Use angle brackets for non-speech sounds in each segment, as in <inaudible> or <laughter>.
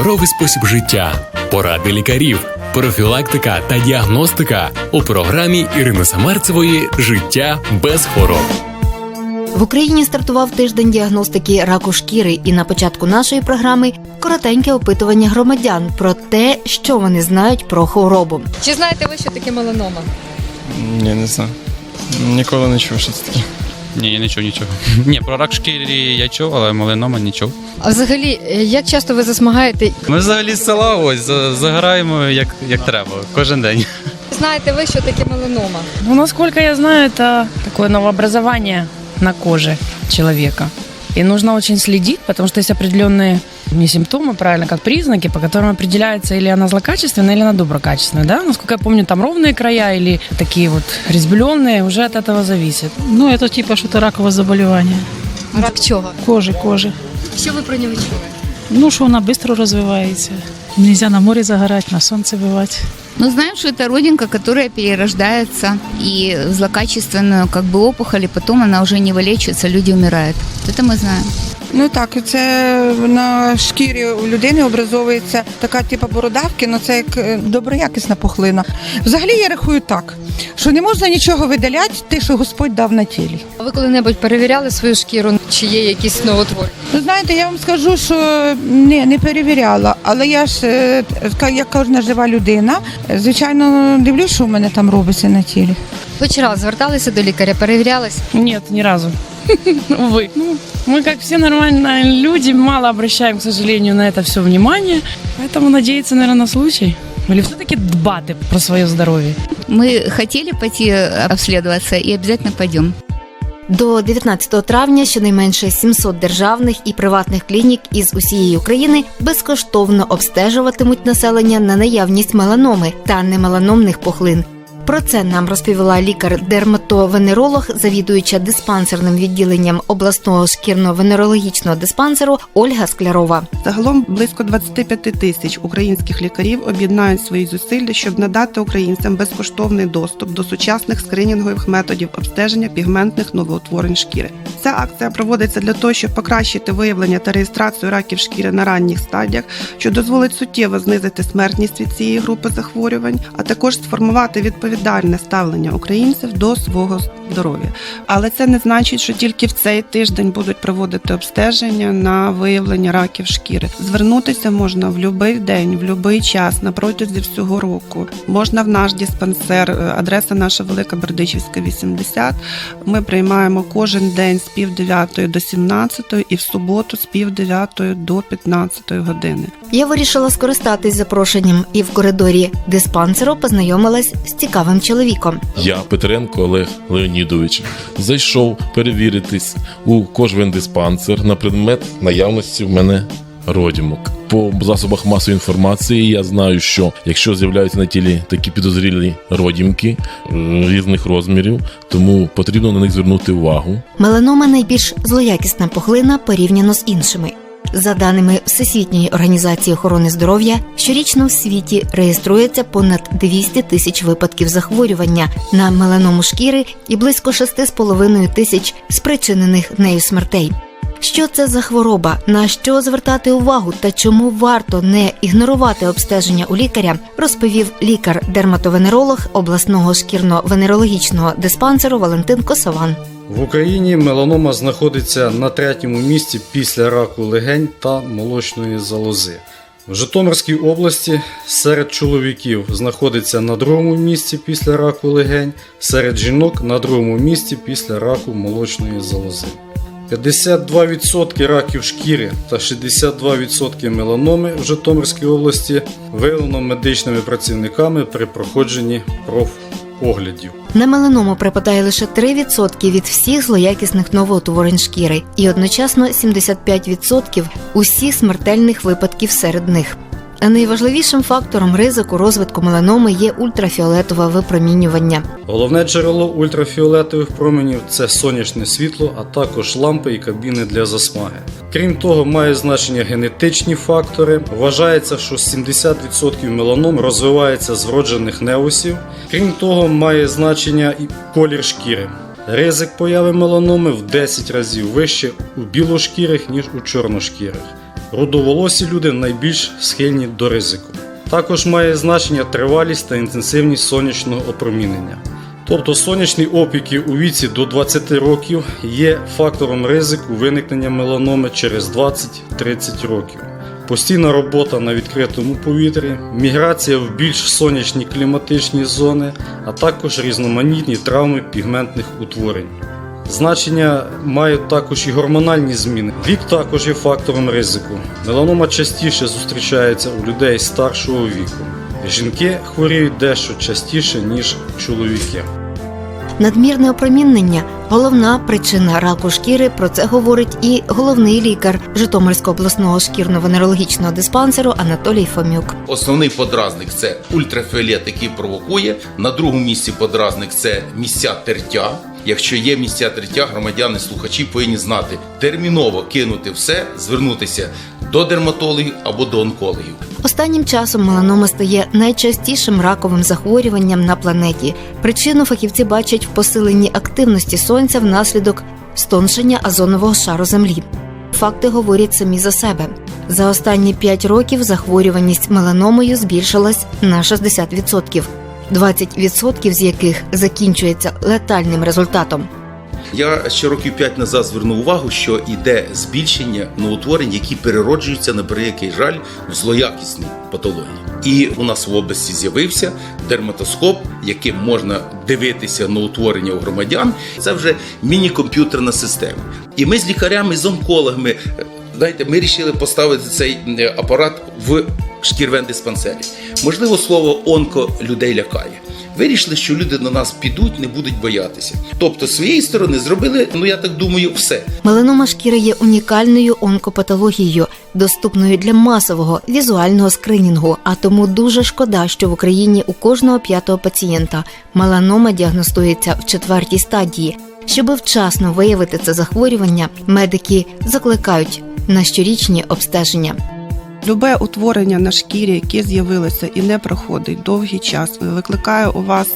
здоровий спосіб життя, поради лікарів, профілактика та діагностика у програмі Ірини Самарцевої Життя без хвороб. В Україні стартував тиждень діагностики раку шкіри, і на початку нашої програми коротеньке опитування громадян про те, що вони знають про хворобу. Чи знаєте ви, що таке меланома? Ні, не знаю. Ніколи не чув, що це таке. Ні, я не чув нічого. <laughs> Ні, про рак шкірі я чув, але малинома не чув. А взагалі, е, як часто ви засмагаєте? Ми взагалі з села ось за- загораємо як, як треба, кожен день. <laughs> Знаєте ви, що таке меланома? Ну, насколько я знаю, это такое новообразование на коже человека. И нужно очень следить, потому что есть определенные не симптомы, правильно, как признаки, по которым определяется, или она злокачественная, или она доброкачественная. Да? Насколько я помню, там ровные края или такие вот резьбленные, уже от этого зависит. Ну, это типа что-то раковое заболевание. Рак чого? Кожи, кожи. Що ви про нього чули? Ну, что она быстро развивается. Нельзя на море загорать, на солнце бывать. Ну, знаем, что это родинка, которая перерождается и в злокачественную как бы опухоль, и потом она уже не вылечивается, люди умирают. Это мы знаем. Ну так, це на шкірі у людини образовується така типу бородавки, ну це як е, доброякісна пухлина. Взагалі я рахую так, що не можна нічого видаляти, те, що Господь дав на тілі. А ви коли-небудь перевіряли свою шкіру, чи є якісь новотвори? Ну, знаєте, я вам скажу, що не, не перевіряла, але я ж е, як кожна жива людина, звичайно, дивлюсь, що в мене там робиться на тілі. Ви чи раз зверталися до лікаря, перевірялись? Нет, ни разу. <laughs> Увы. Ну, мы, как все нормальные люди, мало обращаем, к сожалению, на это все внимание. Поэтому надеяться, наверное, на случай. Или все-таки дбати про свое здоровье. Мы хотели пойти э, обследоваться и обязательно пойдем. До 19 травня щонайменше 700 державних і приватних клінік із усієї України безкоштовно обстежуватимуть населення на наявність меланоми та немеланомних пухлин. Про це нам розповіла лікар-дерматовенеролог, завідуюча диспансерним відділенням обласного шкірно-венерологічного диспансеру Ольга Склярова. Загалом близько 25 тисяч українських лікарів об'єднають свої зусилля, щоб надати українцям безкоштовний доступ до сучасних скринінгових методів обстеження пігментних новоутворень шкіри. Ця акція проводиться для того, щоб покращити виявлення та реєстрацію раків шкіри на ранніх стадіях, що дозволить суттєво знизити смертність від цієї групи захворювань, а також сформувати відповідальне ставлення українців до свого здоров'я. Але це не значить, що тільки в цей тиждень будуть проводити обстеження на виявлення раків шкіри. Звернутися можна в будь-який день, в будь-який час на протязі всього року. Можна в наш диспансер, е, адреса наша Велика Бердичівська, 80. Ми приймаємо кожен день з пів дев'ятої до 17 і в суботу з пів дев'ятої до 15 години. Я вирішила скористатись запрошенням і в коридорі диспансеру познайомилась з цікавим чоловіком. Я Петренко Олег Леонідович зайшов перевіритись у кожвендиспансер на предмет наявності в мене родімок. По засобах масової інформації я знаю, що якщо з'являються на тілі такі підозрілі родімки е, різних розмірів, тому потрібно на них звернути увагу. Меланома найбільш злоякісна пухлина порівняно з іншими. За даними Всесвітньої організації охорони здоров'я, щорічно в світі реєструється понад 200 тисяч випадків захворювання на меланому шкіри і близько 6,5 тисяч спричинених нею смертей. Що це за хвороба, на що звертати увагу та чому варто не ігнорувати обстеження у лікаря, розповів лікар-дерматовенеролог обласного шкірно-венерологічного диспансеру Валентин Косован. В Україні меланома знаходиться на третьому місці після раку легень та молочної залози. В Житомирській області серед чоловіків знаходиться на другому місці після раку легень, серед жінок на другому місці після раку молочної залози. 52% раків шкіри та 62% меланоми в Житомирській області виявлено медичними працівниками при проходженні профоглядів. На меланому припадає лише 3% від всіх злоякісних новоутворень шкіри і одночасно 75% усіх смертельних випадків серед них. Найважливішим фактором ризику розвитку меланоми є ультрафіолетове випромінювання. Головне джерело ультрафіолетових променів це сонячне світло, а також лампи і кабіни для засмаги. Крім того, має значення генетичні фактори. Вважається, що 70% меланом розвивається з вроджених неосів. Крім того, має значення і колір шкіри. Ризик появи меланоми в 10 разів вище у білошкірих, ніж у чорношкірих. Рудоволосі люди найбільш схильні до ризику. Також має значення тривалість та інтенсивність сонячного опромінення. Тобто сонячні опіки у віці до 20 років є фактором ризику виникнення меланоми через 20-30 років. Постійна робота на відкритому повітрі, міграція в більш сонячні кліматичні зони, а також різноманітні травми пігментних утворень. Значення мають також і гормональні зміни. Вік також є фактором ризику. Меланома частіше зустрічається у людей старшого віку. Жінки хворіють дещо частіше, ніж чоловіки. Надмірне опромінення головна причина раку шкіри. Про це говорить і головний лікар Житомирського обласного шкірно-венерологічного диспансеру Анатолій Фомюк. Основний подразник це ультрафіолет, який провокує. На другому місці подразник це місця тертя. Якщо є місця тертя, громадяни, слухачі повинні знати терміново кинути все, звернутися до дерматологів або до онкологів. Останнім часом меланома стає найчастішим раковим захворюванням на планеті. Причину фахівці бачать в посиленні активності сонця внаслідок стоншення озонового шару землі. Факти говорять самі за себе. За останні 5 років захворюваність меланомою збільшилась на 60%, 20% з яких закінчується летальним результатом. Я ще років 5 назад звернув увагу, що йде збільшення новоутворень, які перероджуються на превеликий жаль в злоякісні патології. І у нас в області з'явився дерматоскоп, яким можна дивитися на утворення у громадян. Це вже міні-комп'ютерна система. І ми з лікарями, з онкологами, знаєте, ми вирішили поставити цей е, апарат в шкірвен-диспансері. Можливо, слово онко людей лякає. Вирішили, що люди на нас підуть, не будуть боятися. Тобто, з своєї сторони зробили, ну я так думаю, все. Меланома шкіри є унікальною онкопатологією, доступною для масового візуального скринінгу. А тому дуже шкода, що в Україні у кожного п'ятого пацієнта меланома діагностується в четвертій стадії. Щоби вчасно виявити це захворювання, медики закликають на щорічні обстеження. Любе утворення на шкірі, яке з'явилося і не проходить довгий час, викликає у вас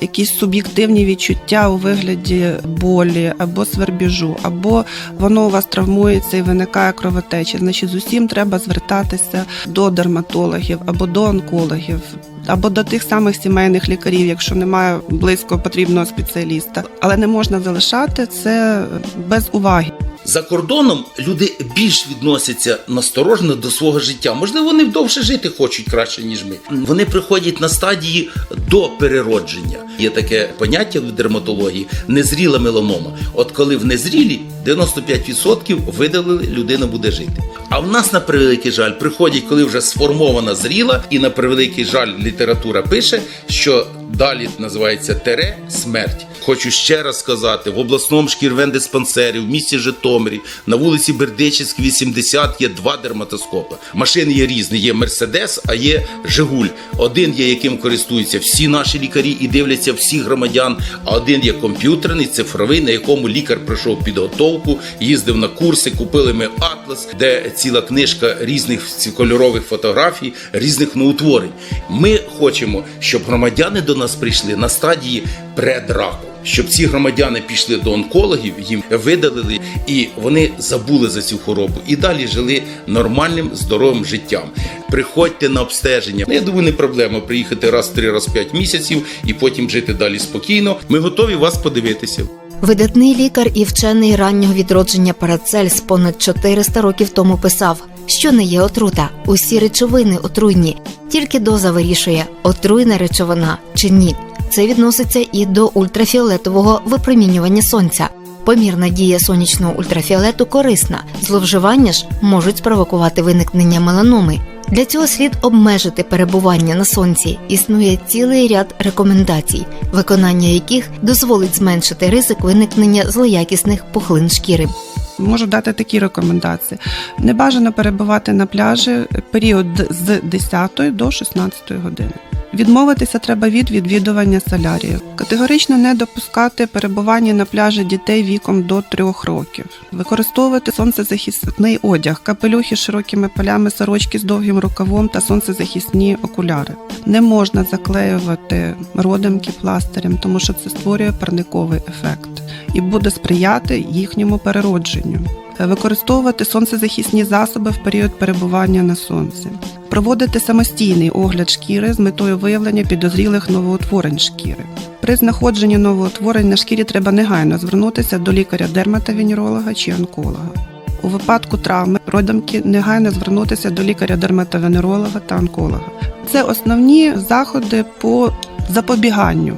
якісь суб'єктивні відчуття у вигляді болі або свербіжу, або воно у вас травмується і виникає кровотеча. Значить, з усім треба звертатися до дерматологів або до онкологів. Або до тих самих сімейних лікарів, якщо немає близько потрібного спеціаліста, але не можна залишати це без уваги. За кордоном люди більш відносяться насторожено до свого життя. Можливо, вони довше жити хочуть краще, ніж ми. Вони приходять на стадії до переродження. Є таке поняття в дерматології незріла меланома. От коли в незрілі 95% видалили, людина буде жити. А в нас, на превеликий жаль, приходять, коли вже сформована зріла, і на превеликий жаль, література пише, що далі називається тере смерть. Хочу ще раз сказати: в обласному шкірвен-диспансері в місті Житомирі на вулиці Бердичівській, 80 є два дерматоскопи. Машини є різні: є Мерседес, а є Жигуль. Один є, яким користуються всі наші лікарі і дивляться всіх громадян. А один є комп'ютерний, цифровий, на якому лікар пройшов підготовку, їздив на курси. Купили ми атлас, де ціла книжка різних кольорових фотографій, різних новоутворень. Ми хочемо, щоб громадяни до нас прийшли на стадії предраку. Щоб ці громадяни пішли до онкологів, їм видалили, і вони забули за цю хворобу і далі жили нормальним здоровим життям. Приходьте на обстеження. Я думаю, не проблема приїхати раз три, раз п'ять місяців і потім жити далі спокійно. Ми готові вас подивитися. Видатний лікар і вчений раннього відродження Парацельс понад 400 років тому писав, що не є отрута. Усі речовини отруйні, тільки доза вирішує, отруйна речовина чи ні. Це відноситься і до ультрафіолетового випромінювання сонця. Помірна дія сонячного ультрафіолету корисна. Зловживання ж можуть спровокувати виникнення меланоми. Для цього слід обмежити перебування на сонці. Існує цілий ряд рекомендацій, виконання яких дозволить зменшити ризик виникнення злоякісних пухлин шкіри. Можу дати такі рекомендації: не бажано перебувати на пляжі період з 10 до 16 години. Відмовитися треба від відвідування солярію. Категорично не допускати перебування на пляжі дітей віком до 3 років, використовувати сонцезахисний одяг, капелюхи з широкими полями, сорочки з довгим рукавом та сонцезахисні окуляри. Не можна заклеювати родимки пластирем, тому що це створює парниковий ефект і буде сприяти їхньому переродженню. використовувати сонцезахисні засоби в період перебування на сонці, проводити самостійний огляд шкіри з метою виявлення підозрілих новоутворень шкіри. При знаходженні новоутворень на шкірі треба негайно звернутися до лікаря-дерматовенеролога чи онколога. У випадку травми родимки негайно звернутися до лікаря-дерматовенеролога та онколога. Це основні заходи по запобіганню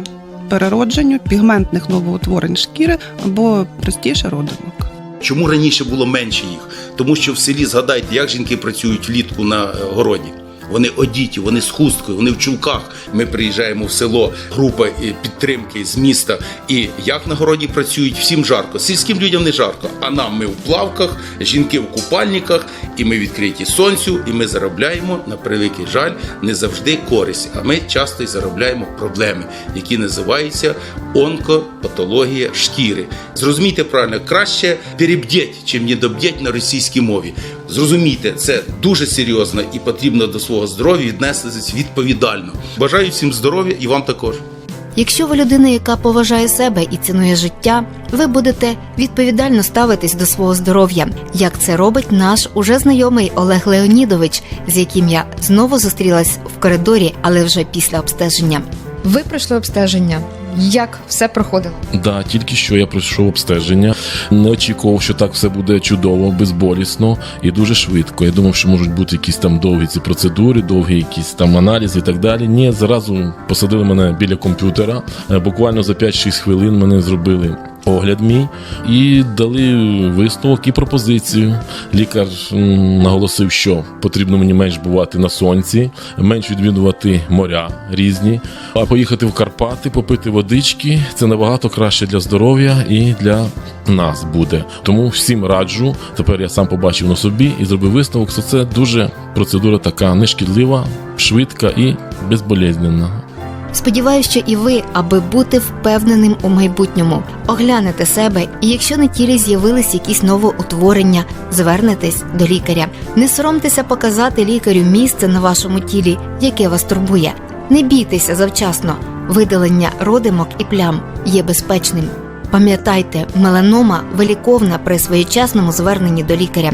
переродженню пігментних новоутворень шкіри або простіше родинок. Чому раніше було менше їх? Тому що в селі згадайте, як жінки працюють влітку на е, городі. Вони одіті, вони з хусткою, вони в чулках. Ми приїжджаємо в село, група е, підтримки з міста. І як на городі працюють, всім жарко. Сільським людям не жарко. А нам ми в плавках, жінки в купальниках, і ми відкриті сонцю, і ми заробляємо на превеликий жаль не завжди користь. А ми часто й заробляємо проблеми, які називаються онкопатологія шкіри. Зрозумійте правильно, краще перебдіть, чим недобдіть на російській мові. Зрозумійте, це дуже серйозно і потрібно до свого здоров'я віднестися відповідально. Бажаю всім здоров'я і вам також. Якщо ви людина, яка поважає себе і цінує життя, ви будете відповідально ставитись до свого здоров'я, як це робить наш уже знайомий Олег Леонідович, з яким я знову зустрілась в коридорі, але вже після обстеження. Ви пройшли обстеження. Як все проходило? Да, тільки що я пройшов обстеження. Не очікував, що так все буде чудово, безболісно і дуже швидко. Я думав, що можуть бути якісь там довгі ці процедури, довгі якісь там аналізи і так далі. Ні, зразу посадили мене біля комп'ютера. Е, Буквально за 5-6 хвилин мене зробили. Огляд мій і дали висновок і пропозицію. Лікар наголосив, що потрібно мені менш бувати на сонці, менш відвідувати моря різні, а поїхати в Карпати, попити водички це набагато краще для здоров'я і для нас буде. Тому всім раджу. Тепер я сам побачив на собі і зробив висновок, що це дуже процедура така нешкідлива, швидка і безболезненна. Сподіваюся, що і ви, аби бути впевненим у майбутньому, оглянете себе, і якщо на тілі з'явились якісь новоутворення, звернетесь до лікаря. Не соромтеся показати лікарю місце на вашому тілі, яке вас турбує. Не бійтеся завчасно. Видалення родимок і плям є безпечним. Пам'ятайте, меланома виліковна при своєчасному зверненні до лікаря.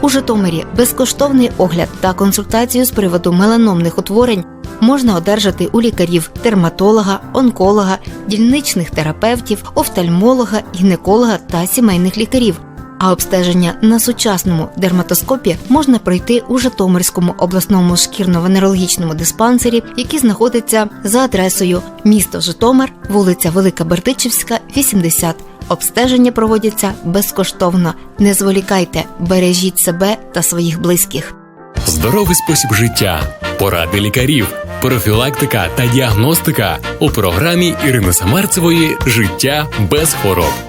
У Житомирі безкоштовний огляд та консультацію з приводу меланомних утворень можна одержати у лікарів, дерматолога, онколога, дільничних терапевтів, офтальмолога, гінеколога та сімейних лікарів. А обстеження на сучасному дерматоскопі можна пройти у Житомирському обласному шкірно-венерологічному диспансері, який знаходиться за адресою місто Житомир, вулиця Велика Бердичівська, 80. Обстеження проводяться безкоштовно. Не зволікайте, бережіть себе та своїх близьких. Здоровий спосіб життя, поради лікарів, профілактика та діагностика у програмі Ірини Самарцевої Життя без хвороб.